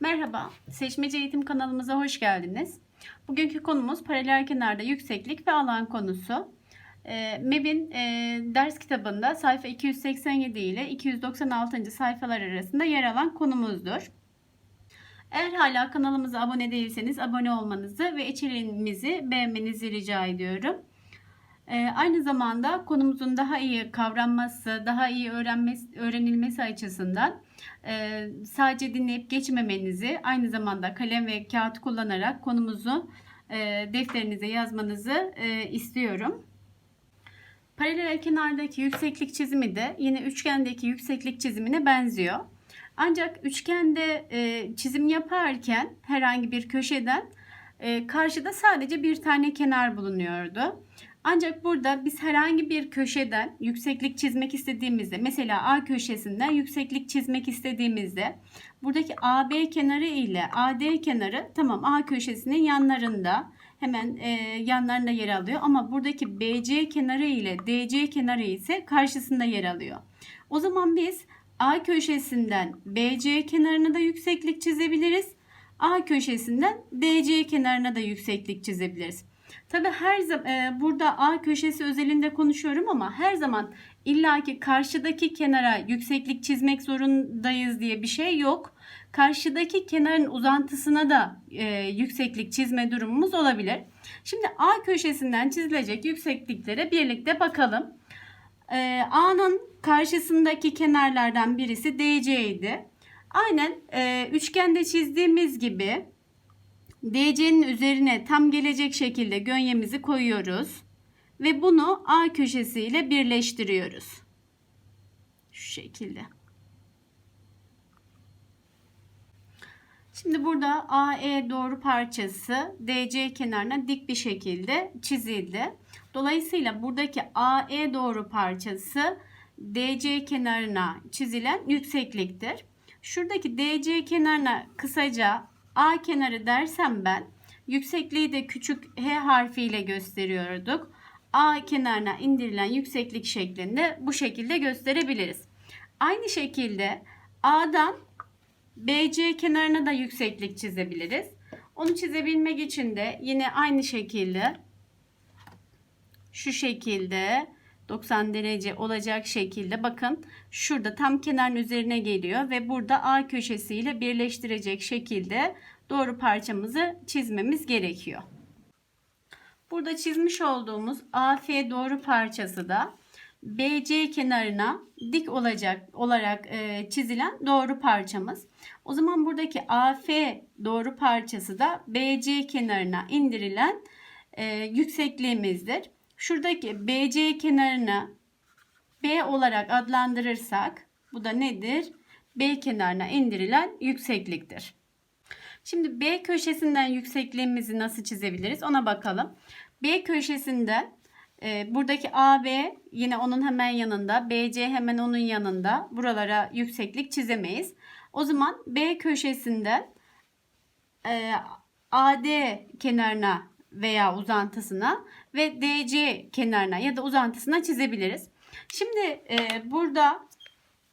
Merhaba, Seçmece Eğitim kanalımıza hoş geldiniz. Bugünkü konumuz paralel kenarda yükseklik ve alan konusu. E, MEB'in ders kitabında sayfa 287 ile 296. sayfalar arasında yer alan konumuzdur. Eğer hala kanalımıza abone değilseniz abone olmanızı ve içeriğimizi beğenmenizi rica ediyorum. Ee, aynı zamanda konumuzun daha iyi kavranması, daha iyi öğrenmesi, öğrenilmesi açısından e, sadece dinleyip geçmemenizi, aynı zamanda kalem ve kağıt kullanarak konumuzu e, defterinize yazmanızı e, istiyorum. Paralel kenardaki yükseklik çizimi de yine üçgendeki yükseklik çizimine benziyor. Ancak üçgende çizim yaparken herhangi bir köşeden karşıda sadece bir tane kenar bulunuyordu. Ancak burada biz herhangi bir köşeden yükseklik çizmek istediğimizde mesela A köşesinden yükseklik çizmek istediğimizde buradaki AB kenarı ile AD kenarı tamam A köşesinin yanlarında hemen e, yanlarında yer alıyor ama buradaki BC kenarı ile DC kenarı ise karşısında yer alıyor. O zaman biz A köşesinden BC kenarına da yükseklik çizebiliriz. A köşesinden DC kenarına da yükseklik çizebiliriz. Tabi her zaman e, burada A köşesi özelinde konuşuyorum ama her zaman illaki karşıdaki kenara yükseklik çizmek zorundayız diye bir şey yok. Karşıdaki kenarın uzantısına da e, yükseklik çizme durumumuz olabilir. Şimdi A köşesinden çizilecek yüksekliklere birlikte bakalım. E, A'nın karşısındaki kenarlardan birisi DC idi. Aynen e, üçgende çizdiğimiz gibi DC'nin üzerine tam gelecek şekilde gönyemizi koyuyoruz. Ve bunu A köşesi ile birleştiriyoruz. Şu şekilde. Şimdi burada AE doğru parçası DC kenarına dik bir şekilde çizildi. Dolayısıyla buradaki AE doğru parçası DC kenarına çizilen yüksekliktir. Şuradaki DC kenarına kısaca A kenarı dersem ben yüksekliği de küçük H harfiyle gösteriyorduk. A kenarına indirilen yükseklik şeklinde bu şekilde gösterebiliriz. Aynı şekilde A'dan BC kenarına da yükseklik çizebiliriz. Onu çizebilmek için de yine aynı şekilde şu şekilde 90 derece olacak şekilde bakın şurada tam kenarın üzerine geliyor ve burada A köşesiyle birleştirecek şekilde doğru parçamızı çizmemiz gerekiyor. Burada çizmiş olduğumuz AF doğru parçası da BC kenarına dik olacak olarak e, çizilen doğru parçamız. O zaman buradaki AF doğru parçası da BC kenarına indirilen e, yüksekliğimizdir. Şuradaki BC kenarını B olarak adlandırırsak bu da nedir? B kenarına indirilen yüksekliktir. Şimdi B köşesinden yüksekliğimizi nasıl çizebiliriz ona bakalım. B köşesinden e, buradaki AB yine onun hemen yanında, BC hemen onun yanında buralara yükseklik çizemeyiz. O zaman B köşesinden e, AD kenarına veya uzantısına ve DC kenarına ya da uzantısına çizebiliriz. Şimdi e, burada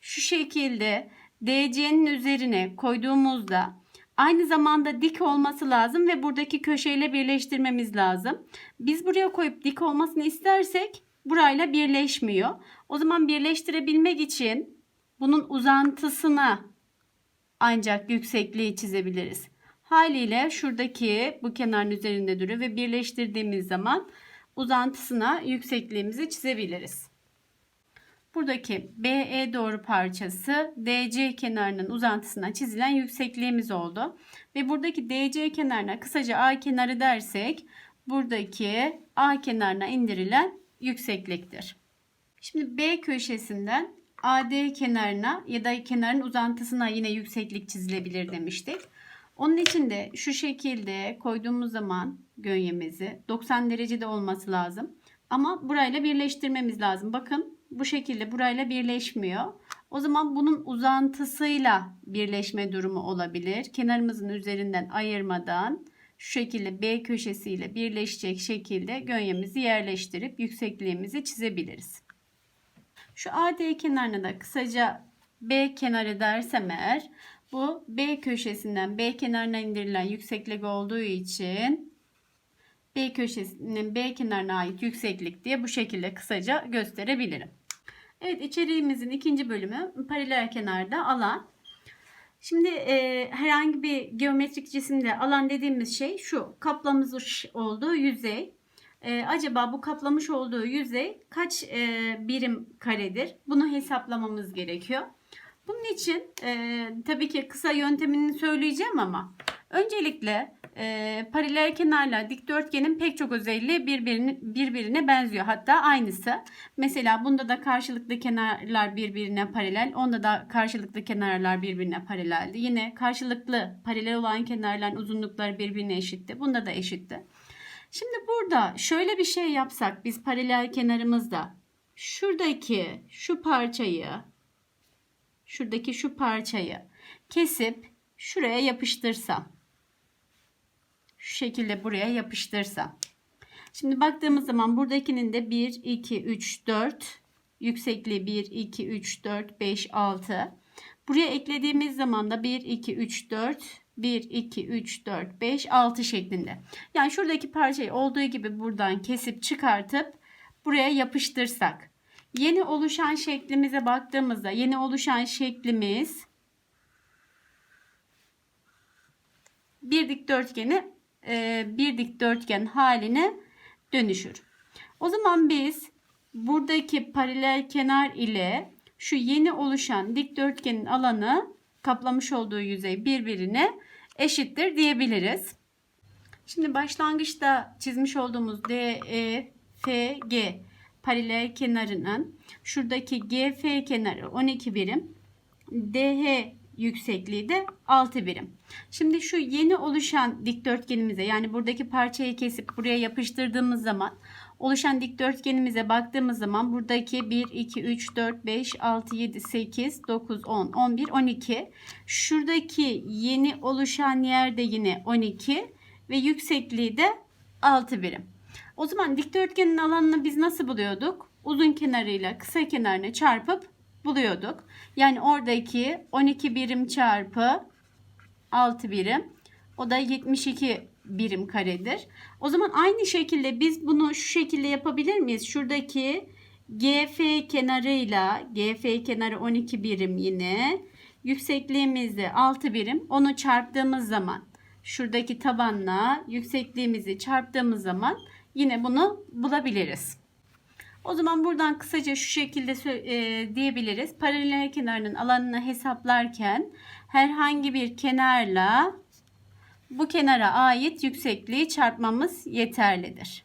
şu şekilde DC'nin üzerine koyduğumuzda aynı zamanda dik olması lazım ve buradaki köşeyle birleştirmemiz lazım. Biz buraya koyup dik olmasını istersek burayla birleşmiyor. O zaman birleştirebilmek için bunun uzantısına ancak yüksekliği çizebiliriz. Haliyle şuradaki bu kenarın üzerinde duruyor ve birleştirdiğimiz zaman uzantısına yüksekliğimizi çizebiliriz. Buradaki BE doğru parçası DC kenarının uzantısına çizilen yüksekliğimiz oldu. Ve buradaki DC kenarına kısaca A kenarı dersek buradaki A kenarına indirilen yüksekliktir. Şimdi B köşesinden AD kenarına ya da kenarın uzantısına yine yükseklik çizilebilir demiştik. Onun için de şu şekilde koyduğumuz zaman gönyemizi 90 derecede olması lazım. Ama burayla birleştirmemiz lazım. Bakın bu şekilde burayla birleşmiyor. O zaman bunun uzantısıyla birleşme durumu olabilir. Kenarımızın üzerinden ayırmadan şu şekilde B köşesiyle birleşecek şekilde gönyemizi yerleştirip yüksekliğimizi çizebiliriz. Şu AD kenarına da kısaca B kenarı dersem eğer Bu B köşesinden B kenarına indirilen yükseklik olduğu için B köşesinin B kenarına ait yükseklik diye bu şekilde kısaca gösterebilirim. Evet içeriğimizin ikinci bölümü paralel kenarda alan. Şimdi e, herhangi bir geometrik cisimde alan dediğimiz şey şu kaplamış olduğu yüzey. E, acaba bu kaplamış olduğu yüzey kaç e, birim karedir? Bunu hesaplamamız gerekiyor. Bunun için e, tabii ki kısa yöntemini söyleyeceğim ama öncelikle e, paralel kenarla dikdörtgenin pek çok özelliği birbirine, birbirine benziyor. Hatta aynısı. Mesela bunda da karşılıklı kenarlar birbirine paralel. Onda da karşılıklı kenarlar birbirine paraleldi. Yine karşılıklı paralel olan kenarların uzunlukları birbirine eşitti. Bunda da eşitti. Şimdi burada şöyle bir şey yapsak biz paralel kenarımızda şuradaki şu parçayı şuradaki şu parçayı kesip şuraya yapıştırsam şu şekilde buraya yapıştırsam. Şimdi baktığımız zaman buradakinin de 1, 2, 3, 4 yüksekliği 1, 2, 3, 4, 5, 6. Buraya eklediğimiz zaman da 1, 2, 3, 4, 1, 2, 3, 4, 5, 6 şeklinde. Yani şuradaki parçayı olduğu gibi buradan kesip çıkartıp buraya yapıştırsak. Yeni oluşan şeklimize baktığımızda yeni oluşan şeklimiz bir dikdörtgeni e, bir dikdörtgen haline dönüşür. O zaman biz buradaki paralel kenar ile şu yeni oluşan dikdörtgenin alanı kaplamış olduğu yüzey birbirine eşittir diyebiliriz. Şimdi başlangıçta çizmiş olduğumuz DEFG paralel kenarının şuradaki GF kenarı 12 birim, DH yüksekliği de 6 birim. Şimdi şu yeni oluşan dikdörtgenimize yani buradaki parçayı kesip buraya yapıştırdığımız zaman oluşan dikdörtgenimize baktığımız zaman buradaki 1, 2, 3, 4, 5, 6, 7, 8, 9, 10, 11, 12. Şuradaki yeni oluşan yerde yine 12 ve yüksekliği de 6 birim. O zaman dikdörtgenin alanını biz nasıl buluyorduk? Uzun kenarıyla kısa kenarını çarpıp buluyorduk. Yani oradaki 12 birim çarpı 6 birim o da 72 birim karedir. O zaman aynı şekilde biz bunu şu şekilde yapabilir miyiz? Şuradaki GF kenarıyla GF kenarı 12 birim yine yüksekliğimizde 6 birim onu çarptığımız zaman şuradaki tabanla yüksekliğimizi çarptığımız zaman yine bunu bulabiliriz. O zaman buradan kısaca şu şekilde e, diyebiliriz. Paralel kenarının alanını hesaplarken herhangi bir kenarla bu kenara ait yüksekliği çarpmamız yeterlidir.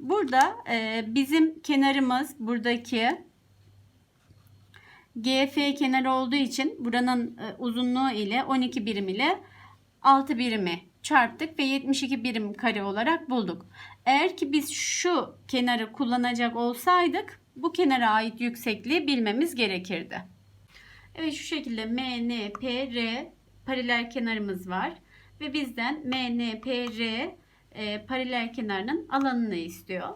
Burada e, bizim kenarımız buradaki GF kenarı olduğu için buranın e, uzunluğu ile 12 birim ile 6 birimi çarptık ve 72 birim kare olarak bulduk. Eğer ki biz şu kenarı kullanacak olsaydık bu kenara ait yüksekliği bilmemiz gerekirdi. Evet şu şekilde MNPR paralel kenarımız var ve bizden MNPR e, paralel kenarının alanını istiyor.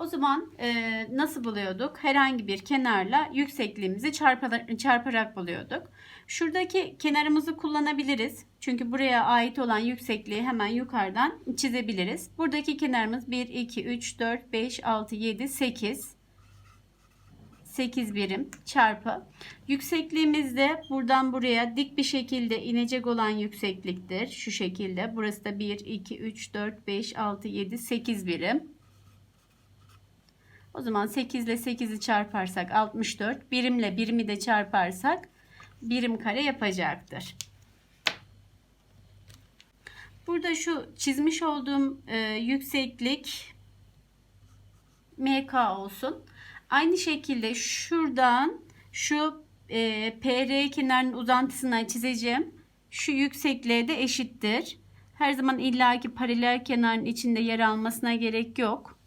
O zaman e, nasıl buluyorduk? Herhangi bir kenarla yüksekliğimizi çarparak, çarparak buluyorduk. Şuradaki kenarımızı kullanabiliriz. Çünkü buraya ait olan yüksekliği hemen yukarıdan çizebiliriz. Buradaki kenarımız 1, 2, 3, 4, 5, 6, 7, 8. 8 birim çarpı. Yüksekliğimiz de buradan buraya dik bir şekilde inecek olan yüksekliktir. Şu şekilde. Burası da 1, 2, 3, 4, 5, 6, 7, 8 birim. O zaman 8 ile 8'i çarparsak 64. Birimle birimi de çarparsak birim kare yapacaktır. Burada şu çizmiş olduğum e, yükseklik MK olsun. Aynı şekilde şuradan şu e, PR kenarının uzantısına çizeceğim. Şu yüksekliğe de eşittir. Her zaman illaki paralel kenarın içinde yer almasına gerek yok.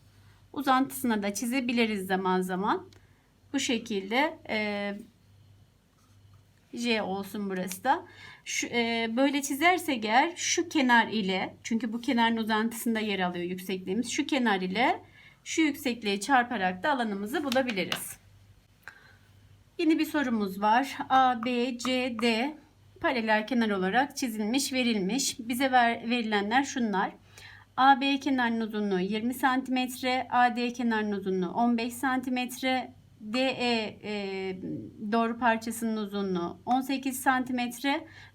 Uzantısına da çizebiliriz zaman zaman. Bu şekilde e, J olsun burası da. Şu, e, böyle çizersek eğer şu kenar ile çünkü bu kenarın uzantısında yer alıyor yüksekliğimiz. Şu kenar ile şu yüksekliği çarparak da alanımızı bulabiliriz. Yeni bir sorumuz var. A, B, C, D paralel kenar olarak çizilmiş, verilmiş. Bize ver, verilenler şunlar. AB kenarının uzunluğu 20 cm, AD kenarının uzunluğu 15 cm, DE e, doğru parçasının uzunluğu 18 cm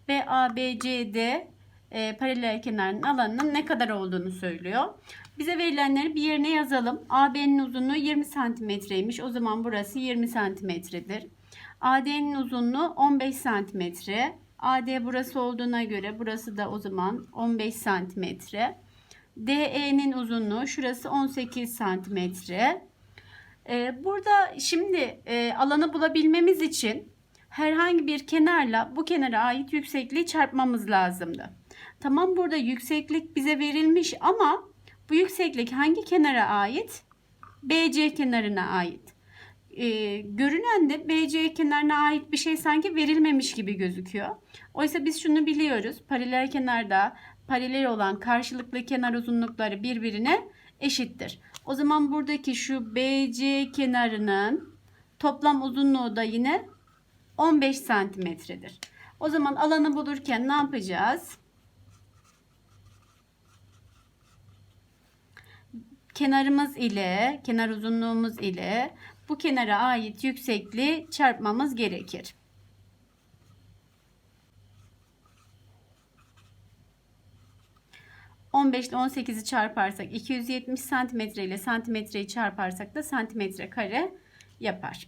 ve ABCD e, paralel kenarın alanının ne kadar olduğunu söylüyor. Bize verilenleri bir yerine yazalım. AB'nin uzunluğu 20 santimetreymiş. O zaman burası 20 santimetredir. AD'nin uzunluğu 15 santimetre. AD burası olduğuna göre burası da o zaman 15 santimetre. DE'nin uzunluğu şurası 18 santimetre. Ee, burada şimdi e, alanı bulabilmemiz için herhangi bir kenarla bu kenara ait yüksekliği çarpmamız lazımdı. Tamam burada yükseklik bize verilmiş ama bu yükseklik hangi kenara ait? BC kenarına ait. Ee, görünen de BC kenarına ait bir şey sanki verilmemiş gibi gözüküyor. Oysa biz şunu biliyoruz. Paralel kenarda paralel olan karşılıklı kenar uzunlukları birbirine eşittir. O zaman buradaki şu BC kenarının toplam uzunluğu da yine 15 santimetredir. O zaman alanı bulurken ne yapacağız? Kenarımız ile, kenar uzunluğumuz ile bu kenara ait yüksekliği çarpmamız gerekir. ...15 ile 18'i çarparsak 270 santimetre ile santimetreyi çarparsak da santimetre kare yapar.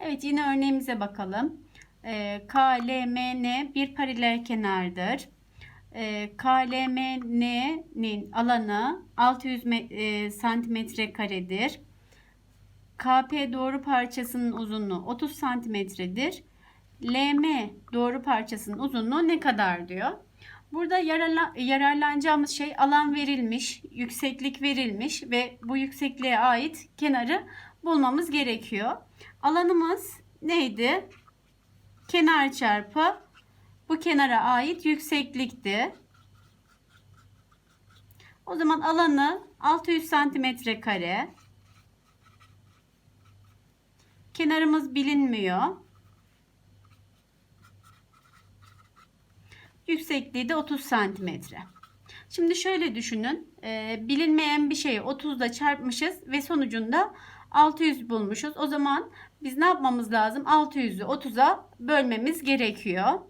Evet yine örneğimize bakalım. Ee, KLMN bir paralel kenardır. Ee, KLMN'nin alanı 600 e, santimetre karedir. KP doğru parçasının uzunluğu 30 santimetredir. LM doğru parçasının uzunluğu ne kadar diyor. Burada yararlan, yararlanacağımız şey alan verilmiş, yükseklik verilmiş ve bu yüksekliğe ait kenarı bulmamız gerekiyor. Alanımız neydi? Kenar çarpı bu kenara ait yükseklikti. O zaman alanı 600 santimetre kare. Kenarımız bilinmiyor. Yüksekliği de 30 santimetre. Şimdi şöyle düşünün. E, bilinmeyen bir şeyi 30 ile çarpmışız ve sonucunda 600 bulmuşuz. O zaman biz ne yapmamız lazım? 600'ü 30'a bölmemiz gerekiyor.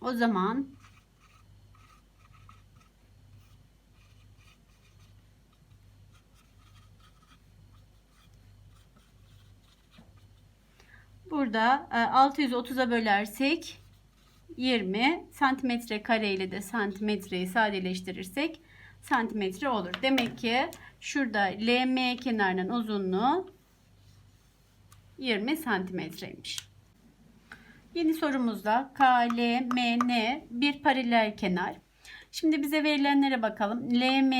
O zaman Burada 630'a e, bölersek 20 santimetre kare ile de santimetreyi sadeleştirirsek santimetre olur. Demek ki şurada LM kenarının uzunluğu 20 santimetreymiş. Yeni sorumuzda KLMN bir paralel kenar. Şimdi bize verilenlere bakalım. LM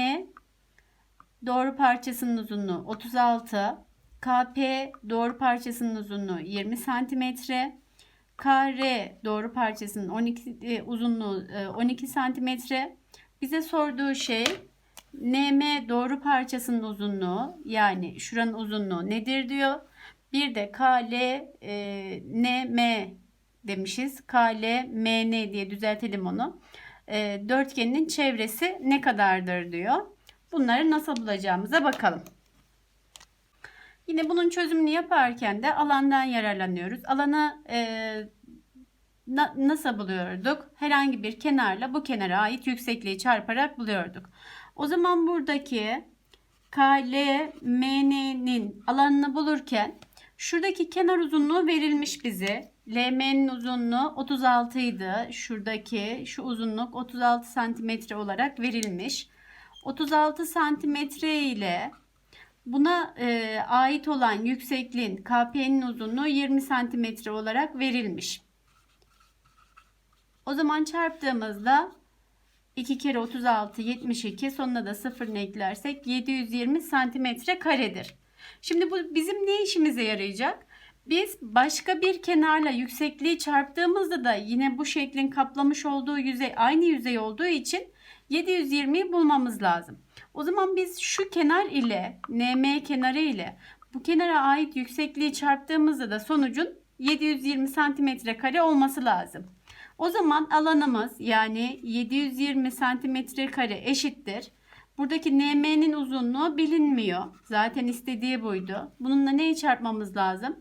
doğru parçasının uzunluğu 36, KP doğru parçasının uzunluğu 20 santimetre. KR doğru parçasının 12 e, uzunluğu e, 12 santimetre. Bize sorduğu şey NM doğru parçasının uzunluğu yani şuranın uzunluğu nedir diyor. Bir de KL e, NM demişiz. KL MN diye düzeltelim onu. E, dörtgenin çevresi ne kadardır diyor. Bunları nasıl bulacağımıza bakalım. Yine bunun çözümünü yaparken de alandan yararlanıyoruz. Alanı e, na, nasıl buluyorduk? Herhangi bir kenarla bu kenara ait yüksekliği çarparak buluyorduk. O zaman buradaki KLMN'nin alanını bulurken şuradaki kenar uzunluğu verilmiş bize. LM'nin uzunluğu 36 idi. Şuradaki şu uzunluk 36 santimetre olarak verilmiş. 36 santimetre ile Buna e, ait olan yüksekliğin KP'nin uzunluğu 20 cm olarak verilmiş. O zaman çarptığımızda 2 kere 36 72 sonuna da 0 eklersek 720 cm karedir. Şimdi bu bizim ne işimize yarayacak? Biz başka bir kenarla yüksekliği çarptığımızda da yine bu şeklin kaplamış olduğu yüzey aynı yüzey olduğu için 720'yi bulmamız lazım. O zaman biz şu kenar ile NM kenarı ile Bu kenara ait yüksekliği çarptığımızda da sonucun 720 santimetre kare olması lazım. O zaman alanımız yani 720 santimetre kare eşittir. Buradaki NM'nin uzunluğu bilinmiyor. Zaten istediği buydu. Bununla neyi çarpmamız lazım?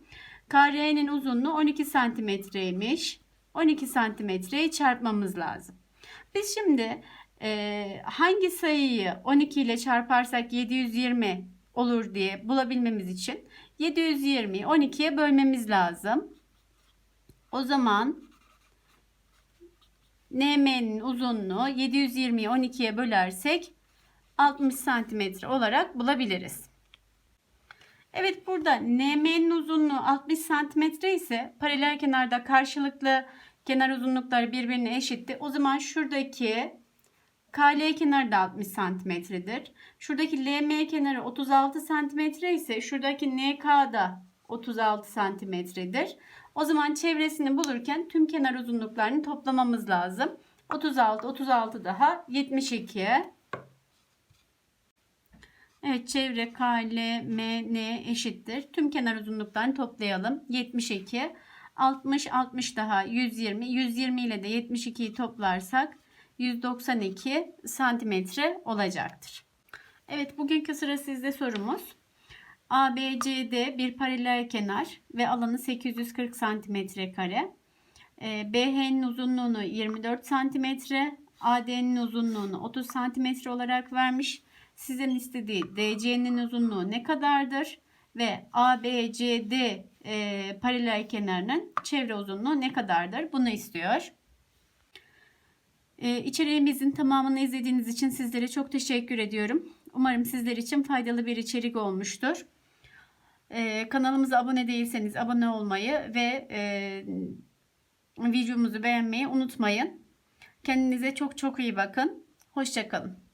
KR'nin uzunluğu 12 santimetreymiş. 12 santimetreyi çarpmamız lazım. Biz şimdi e, hangi sayıyı 12 ile çarparsak 720 olur diye bulabilmemiz için 720'yi 12'ye bölmemiz lazım. O zaman NM'nin uzunluğu 720'yi 12'ye bölersek 60 santimetre olarak bulabiliriz. Evet burada NM'nin uzunluğu 60 santimetre ise paralel kenarda karşılıklı kenar uzunlukları birbirine eşitti. O zaman şuradaki KL kenarı da 60 santimetredir. Şuradaki LM kenarı 36 santimetre ise şuradaki NK da 36 santimetredir. O zaman çevresini bulurken tüm kenar uzunluklarını toplamamız lazım. 36, 36 daha 72. Evet çevre K, L, M, N eşittir. Tüm kenar uzunluklarını toplayalım. 72, 60, 60 daha 120. 120 ile de 72'yi toplarsak 192 santimetre olacaktır. Evet bugünkü sıra sizde sorumuz. ABCD bir paralel kenar ve alanı 840 santimetre kare. Ee, BH'nin uzunluğunu 24 santimetre, AD'nin uzunluğunu 30 santimetre olarak vermiş. Sizin istediği DC'nin uzunluğu ne kadardır ve ABCD e, paralel kenarının çevre uzunluğu ne kadardır? Bunu istiyor. Ee, tamamını izlediğiniz için sizlere çok teşekkür ediyorum. Umarım sizler için faydalı bir içerik olmuştur. Ee, kanalımıza abone değilseniz abone olmayı ve e, videomuzu beğenmeyi unutmayın. Kendinize çok çok iyi bakın. Hoşçakalın.